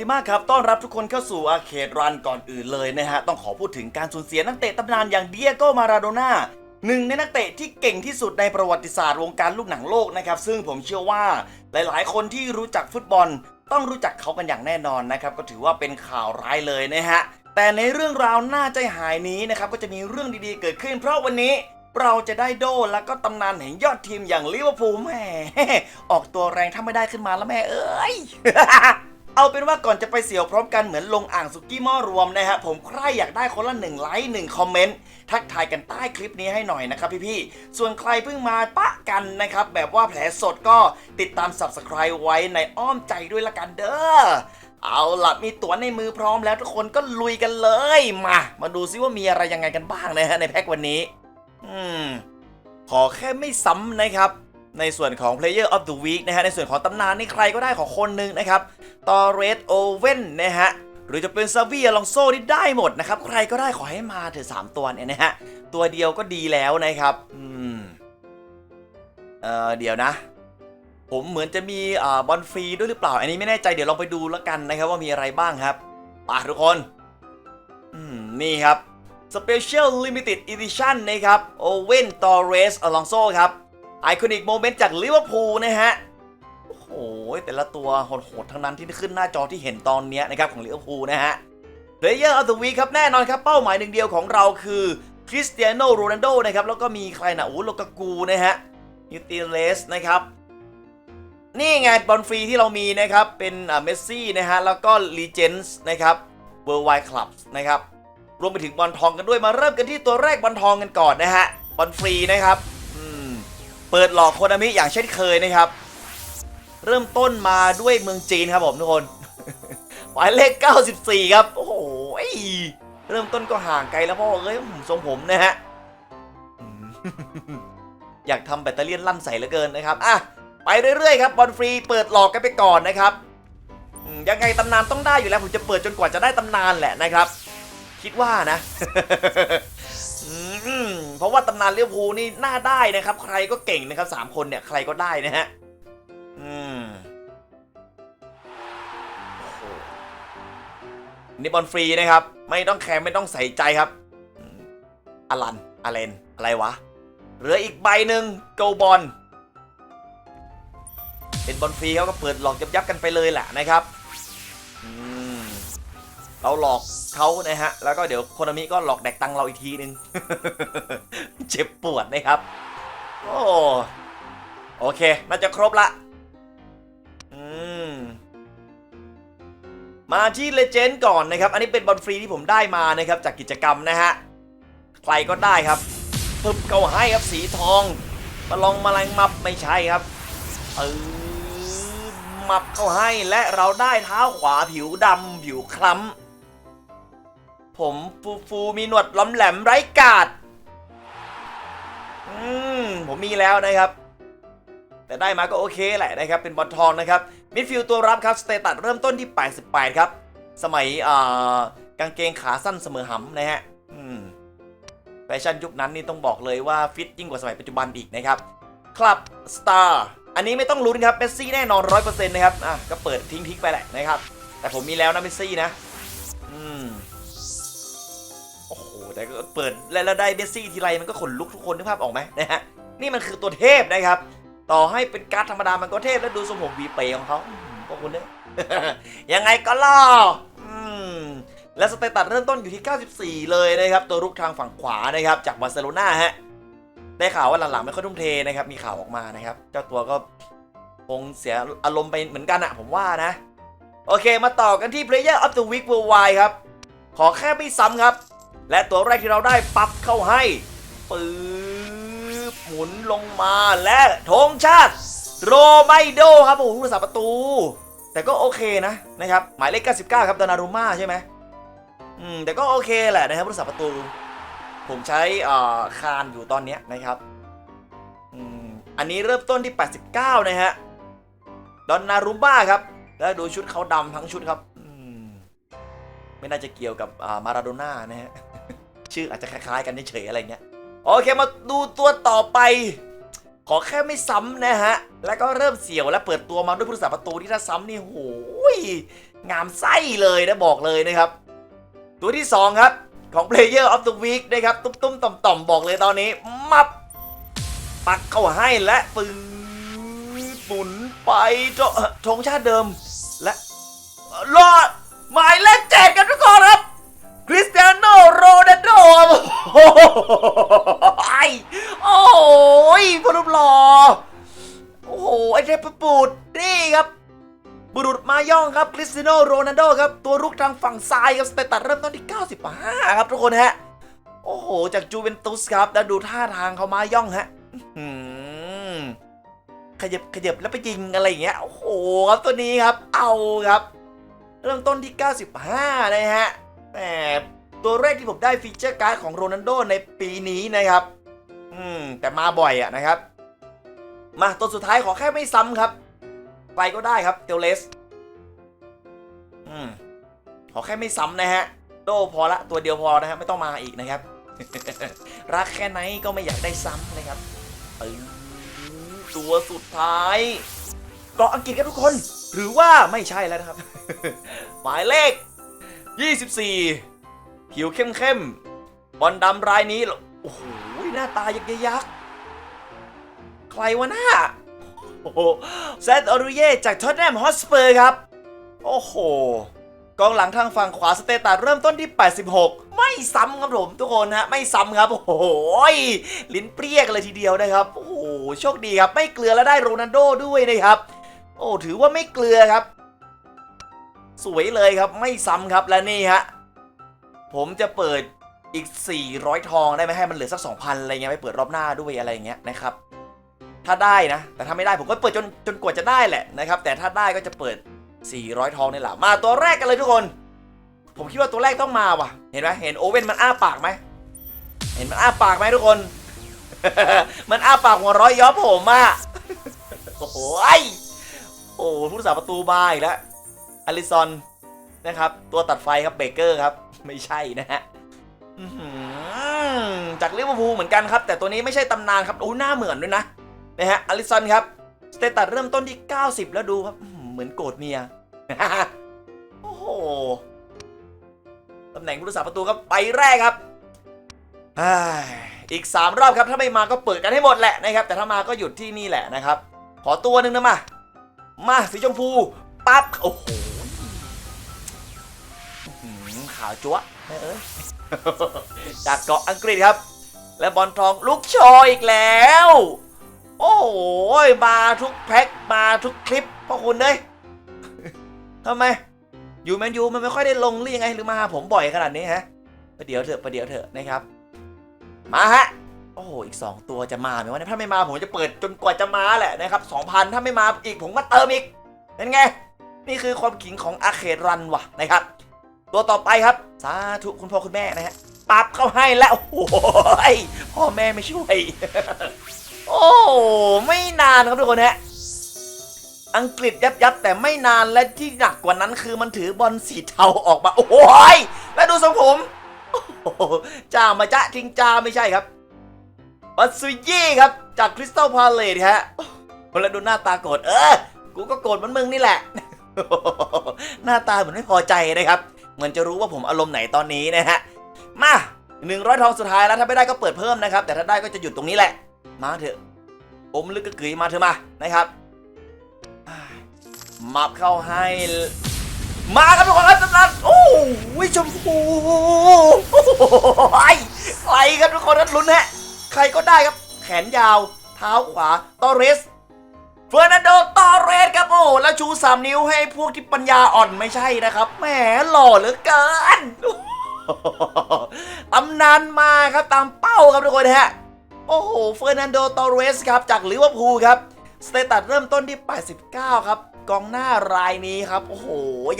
ดีมากครับ ต้อนรับทุกคนเข้าสู่อาเคดรันก่อนอื่นเลยนะฮะ ต้องขอพูดถึงการสูญเสียนักเตะตำนานอย่างเดียโกมาราโดน่าหนึ่งในนักเตะที่เก่งที่สุดในประวัติศาสตร์วงการลูกหนังโลกนะครับ ซึ่งผมเชื่อว่าหลายๆ คนที่รู้จักฟุตบอล ต้องรู้จักเขากันอย่างแน่นอนนะครับ ก็ถือว่าเป็นข่าวร้ายเลยนะฮะ แต่ในเรื่องราวน่าใจหายนี้นะครับ ก็จะมีเรื่องดีๆเกิดขึ้น เพราะวันนี้เราจะได้โดแล้วก็ตำนานแห่งยอดทีมอย่างลิเวอร์พูลแม่ออกตัวแรงถ้าไม่ได้ขึ้นมาแล้วแม่เอ้ย เอาเป็นว่าก่อนจะไปเสี่ยวพร้อมกันเหมือนลงอ่างสุกี้หม้อรวมนะฮะผมใครอยากได้คนละหนึ่งไลค์หนึ่งคอมเมนต์ทักทายกันใต้คลิปนี้ให้หน่อยนะครับพี่ๆส่วนใครเพิ่งมาปะกันนะครับแบบว่าแผลสดก็ติดตาม Subscribe ไว้ในอ้อมใจด้วยละกันเด้อเอาล่ะมีตั๋วในมือพร้อมแล้วทุกคนก็ลุยกันเลย มา มาดูซิว่ามีอะไรยังไงกันบ้างนะฮะในแพ็ควันนี้ อืมขอแค่ไม่ซ้ำนะครับ ในส่วนของ Player of the Week นะฮะ ในส่วนของตำนานนี่ใครก็ได้ขอคนหนึ่งนะครับ ตอเรสโอเว่นนะฮะ หรือจะเป็นซาวีอลองโซนี่ได้หมดนะครับ ใครก็ได้ขอให้มาเถอะสามตัวเนี่ยนะฮะ ตัวเดียวก็ดีแล้วนะครับ อืม เออเดี๋ยวนะ ผมเหมือนจะมีอ่าบอลฟรีด้วยหรือเปล่า อันนี้ไม่แน่ใจเดี๋ยวลองไปดูแล้วกันนะครับ ว่ามีอะไรบ้างครับป่ะทุกคน อืม นี่ครับ Special Limited Edition นะครับโอเวนตอเรสอลองโซครับ ไอคอนิกโมเมนต์จากลิเวอร์พูลนะฮะ โอ้โห แต่ละตัวโหดๆทั้งนั้นที่ขึ้นหน้าจอที่เห็นตอนนี้นะครับของลิเวอร์พูลนะฮะ Player of the Week ครับ แน่นอนครับ เป้าหมายหนึ่งเดียวของเราคือคริสเตียโนโรนัลโดนะครับ แล้วก็มีใครนะโอ้โลกากูนะฮะยูติเลสนะครับ นี่ไงบอลฟรีที่เรามีนะครับ เป็นอ่าเมสซี่นะฮะ แล้วก็ลีเจนส์นะครับเวอร์ไวคลับนะครับรวมไปถึงบอลทองกันด้วยมาเริ่มกันที่ตัวแรกบอลทองกันก่อนนะฮะบอลฟรีนะครับ เปิดหลอกโคนามิอย่างเช่นเคยนะครับ เริ่มต้นมาด้วยเมืองจีนครับผมทุกคนหมายเลข 94 ครับ โอ้โหเริ่มต้นก็ห่างไกลแล้วพ่อเอ้ยผมทรงผมนะฮะอยากทำแบตเตอรี่ลั่นใส่เหลือเกินนะครับอะไปเรื่อยๆครับบอลฟรีเปิดหลอกกันไปก่อนนะครับยังไงตำนานต้องได้อยู่แล้วผมจะเปิดจนกว่าจะได้ตำนานแหละนะครับ คิดว่านะเพราะว่าตำนานเลี้ยวภูนี่น่าได้นะครับ ใครก็เก่งนะครับสามคนเนี่ยใครก็ได้นะฮะอืมนี่บอลฟรีนะครับ ไม่ต้องแคร์ไม่ต้องใส่ใจครับอลันอเลนอะไรวะเหลืออีกใบหนึ่งโกบอลเป็นบอลฟรีเขาก็เปิดหลอกยับยับกันไปเลยแหละนะครับ เราหลอกเขานะฮะ แล้วก็เดี๋ยวโคนามิก็หลอกแดกตังเราอีกทีนึง เจ็บปวดนะครับ โอ้โอเค น่าจะครบละ อืม มาที่เลเจนด์ก่อนนะครับ อันนี้เป็นบอลฟรีที่ผมได้มานะครับ จากกิจกรรมนะฮะ ใครก็ได้ครับปึ๊บเขาให้ครับสีทองมาลองมาแรงมับไม่ใช่ครับเออมับเข้าให้และเราได้เท้าขวาผิวดำผิวคล้ำ ผมฟูฟูมีหนวดล้ำแหลมไร้กาดอืมผมมีแล้วนะครับ แต่ได้มาก็โอเคแหละนะครับ เป็นบอลทองนะครับ มิดฟิลด์ตัวรับครับ สเตตัสเริ่มต้นที่ 88 ครับ สมัยอ่ากางเกงขาสั้นเสมอหำนะฮะอืมแฟชั่นยุคนั้นนี่ต้องบอกเลยว่าฟิตยิ่งกว่าสมัยปัจจุบันอีกนะครับคลับสตาร์อันนี้ไม่ต้องลุ้นครับเมสซี่แน่นอน100%นะครับอะก็เปิดทิ้งทิ้งไปแหละนะครับ แต่ผมมีแล้วนะเมสซี่นะ อืม แต่ก็เปิดแล้วได้เมสซี่ทีไรมันก็ขนลุกทุกคนนึกภาพออกไหมนะฮะนี่มันคือตัวเทพนะครับ ต่อให้เป็นการ์ดธรรมดามันก็เทพแล้วดูทรงผมวีเปย์ของเขาพวกคุณเนี่ยยังไงก็ล่อและสเตตัสเริ่มต้นอยู่ที่ 94 เลยนะครับ ตัวรุกทางฝั่งขวานะครับ จากบาร์เซโลนาฮะได้ข่าวว่าหลังๆไม่ค่อยทุ่มเทนะครับ มีข่าวออกมานะครับ เจ้าตัวก็คงเสียอารมณ์ไปเหมือนกันอะผมว่านะ โอเคมาต่อกันที่ Player of the Week Worldwide ครับ ขอแค่ไม่ซ้ำครับ และตัวแรกที่เราได้ปับเข้าให้ปื๊บหมุนลงมาและธงชาติโรไมโดครับโอ้โหรักษาประตู แต่ก็โอเคนะนะครับหมายเลข 99 ครับดานารุม่าใช่ไหมอืมแต่ก็โอเคแหละนะครับรักษาประตู ผมใช้อ่าคานอยู่ตอนเนี้ยนะครับอืมอันนี้เริ่มต้นที่ 89 นะฮะดอนนารุม่าครับ แล้วดูชุดเขาดำทั้งชุดครับ ไม่น่าจะเกี่ยวกับมาราโดน่านะฮะ ชื่ออาจจะคล้ายๆกันเฉยๆอะไรเงี้ย โอเคมาดูตัวต่อไป ขอแค่ไม่ซ้ำนะฮะ แล้วก็เริ่มเสี่ยวและเปิดตัวมาด้วยผู้รักษาประตูที่ถ้าซ้ำนี่โหยงามไส้เลยนะบอกเลยนะครับ ตัวที่ 2 ครับของ Player of the Week นะครับ ตุ้มตุ้มต่อมต่อมๆบอกเลยตอนนี้ มับ ปักเข้าให้และปืนหมุนไปเจาะธงชาติเดิมและรอด หมายเลขเจ็ดกันทุกคนครับคริสเตียโนโรนัลโดโอ้โหไอ้โอ้ยพอรูปหล่อโอ้โหไอ้เทพบุตรนี่ครับ บุรุษมาย่องครับคริสเตียโนโรนัลโดครับ ตัวรุกทางฝั่งซ้ายครับสเตตัสเริ่มต้นที่ 95 ครับทุกคนฮะ โอ้โห จากจูเวนตุสครับ แล้วดูท่าทางเขามาย่องฮะขยับขยับแล้วไปยิงอะไรอย่างเงี้ย โอ้โหครับตัวนี้ครับ เอาครับ เริ่มต้นที่ 95 นะฮะแหมตัวแรกที่ผมได้ฟีเจอร์การ์ดของโรนัลโดในปีนี้นะครับ อืม แต่มาบ่อยอะนะครับ มาตัวสุดท้ายขอแค่ไม่ซ้ำครับใครก็ได้ครับเทเลสอืม ขอแค่ไม่ซ้ำนะฮะ โดพอละตัวเดียวพอนะฮะไม่ต้องมาอีกนะครับ รักแค่ไหนก็ไม่อยากได้ซ้ำนะครับเออตัวสุดท้ายเกาะอังกฤษครับทุกคน หรือว่าไม่ใช่แล้วนะครับ หมายเลข 24 ผิวเข้มเข้มบอลดำรายนี้ โอ้โห หน้าตายักษ์ยักษ์ใครวะหน้าโอ้โหแซดออริเย่จากท็อตแนมฮอสเปอร์ครับ โอ้โห กองหลังทางฝั่งขวาสเตตัสเริ่มต้นที่ 86 ไม่ซ้ำครับผมทุกคนฮะ ไม่ซ้ำครับ โอ้โห ลิ้นเปรี้ยกันเลยทีเดียวนะครับ โอ้โห โชคดีครับ ไม่เกลือแล้วได้โรนัลโดด้วยนะครับ โอ้ถือว่าไม่เกลือครับ สวยเลยครับไม่ซ้ำครับและนี่ฮะผมจะเปิดอีก 400 ทองได้ไหมให้มันเหลือสัก 2,000 อะไรเงี้ยไปเปิดรอบหน้าด้วยอะไรเงี้ยนะครับ ถ้าได้นะ แต่ถ้าไม่ได้ผมก็เปิดจนจนกว่าจะได้แหละนะครับ แต่ถ้าได้ก็จะเปิด 400 ทองนี่แหละมาตัวแรกกันเลยทุกคน ผมคิดว่าตัวแรกต้องมาว่ะ เห็นไหมเห็นโอเว่นมันอ้าปากไหมเห็นมันอ้าปากไหมทุกคน มันอ้าปากหัวร้อยย้อมผมอะโอ้โหไอ้ โอ้ผู้รักษาประตูมาอีกแล้วอลิซอนนะครับ ตัวตัดไฟครับเบเกอร์ครับ ไม่ใช่นะฮะจากลิเวอร์พูลเหมือนกันครับ แต่ตัวนี้ไม่ใช่ตำนานครับโอ้หน้าเหมือนด้วยนะนะฮะอลิซอนครับสเตตัสเริ่มต้นที่ 90 แล้วดูครับเหมือนโกรธเมียโอ้โหตำแหน่งผู้รักษาประตูครับไปแรกครับอีก 3 รอบครับ ถ้าไม่มาก็เปิดกันให้หมดแหละนะครับ แต่ถ้ามาก็หยุดที่นี่แหละนะครับ ขอตัวหนึ่งนะมา มาสีชมพูปั๊บโอ้โหขาวจั๊วจากเกาะอังกฤษครับ และบอลทองลูกโชยอีกแล้ว โอ้โหมาทุกแพ็คมาทุกคลิปพ่อคุณเลยทำไมอยู่แมนยูมันไม่ค่อยได้ลงหรือยังไงหรือมาหาผมบ่อยขนาดนี้ฮะประเดี๋ยวเถอะประเดี๋ยวเถอะนะครับ มาฮะ อ้โห อีก 2 ตัวจะมาไหมวะเนี่ยถ้าไม่มาผมจะเปิดจนกว่าจะมาแหละนะครับ2,000 ถ้าไม่มาอีกผมก็เติมอีกเป็นไง นี่คือความขิงของอาเขตรันว่ะนะครับ ตัวต่อไปครับ สาธุคุณพ่อคุณแม่นะฮะปับเข้าให้แล้วโอ้โหยพ่อแม่ไม่ช่วย โอ้ไม่นานครับทุกคนฮะอังกฤษยับยับแต่ไม่นานและที่หนักกว่านั้นคือมันถือบอลสีเทาออกมา โอ้ยแล้วดูทรงผมจ้ามาจ้าทิงจ้าไม่ใช่ครับ บัตซุยี่ครับจากคริสตัลพาเลตฮะคนละดูหน้าตาโกรธเออ กูก็โกรธเหมือนมึงนี่แหละ หน้าตาเหมือนไม่พอใจนะครับ เหมือนจะรู้ว่าผมอารมณ์ไหนตอนนี้นะฮะ มาหนึ่งร้อยทองสุดท้ายแล้วถ้าไม่ได้ก็เปิดเพิ่มนะครับ แต่ถ้าได้ก็จะหยุดตรงนี้แหละ มาเถอะอมลึกกระกึยมาเถอะมานะครับมับเข้าให้ มาครับทุกคนครับสำหรับโอ้ยชมพูโอ้ใครครับทุกคนครับลุ้นฮะ ใครก็ได้ครับ แขนยาว เท้าขวาตอเรสเฟอร์นันโดตอเรสครับโอ้แล้วชู 3 นิ้วให้พวกที่ปัญญาอ่อนไม่ใช่นะครับแหมหล่อเหลือเกินตำนานมาครับตามเป้าครับทุกคนฮะ โอ้โหเฟอร์นันโดตอเรสครับ จากลิเวอร์พูลครับ สเตตัสเริ่มต้นที่ 89 ครับ กองหน้ารายนี้ครับ โอ้โห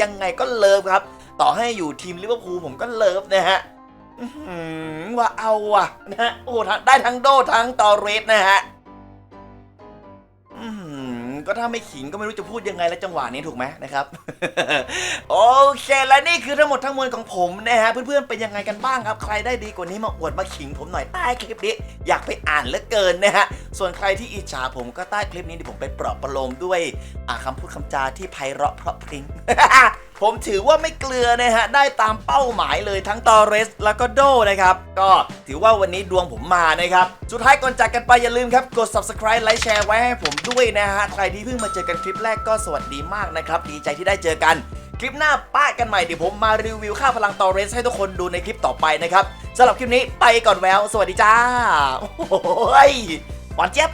ยังไงก็เลิฟครับ ต่อให้อยู่ทีมลิเวอร์พูลผมก็เลิฟนะฮะ ว่าเอาอะนะฮะโอ้ทั้งได้ทั้งโดทั้งตอเรสนะฮะก็ถ้าไม่ขิงก็ไม่รู้จะพูดยังไงแล้วจังหวะนี้ถูกไหมนะครับ โอเค และนี่คือทั้งหมดทั้งมวลของผมนะฮะ เพื่อนๆเป็นยังไงกันบ้างครับ ใครได้ดีกว่านี้มาอวดมาขิงผมหน่อยใต้คลิปนี้ อยากไปอ่านเหลือเกินนะฮะ ส่วนใครที่อิจฉาผมก็ใต้คลิปนี้เดี๋ยวผมไปปลอบประโลมด้วยอ่าคำพูดคำจาที่ไพเราะเพราะพริ้ง ผมถือว่าไม่เกลือนะฮะ ได้ตามเป้าหมายเลยทั้งตอเรส แล้วก็โดนะครับ ก็ถือว่าวันนี้ดวงผมมานะครับ สุดท้ายก่อนจากกันไปอย่าลืมครับ กด subscribe ไลค์แชร์ไว้ให้ผมด้วยนะฮะ ใครที่เพิ่งมาเจอกันคลิปแรกก็สวัสดีมากนะครับ ดีใจที่ได้เจอกัน คลิปหน้าป้ากันใหม่เดี๋ยวผมมารีวิวค่าพลังตอเรสให้ทุกคนดูในคลิปต่อไปนะครับสำหรับคลิปนี้ไปก่อนแววสวัสดีจ้าโอ้โหยหวานเจี๊ยบ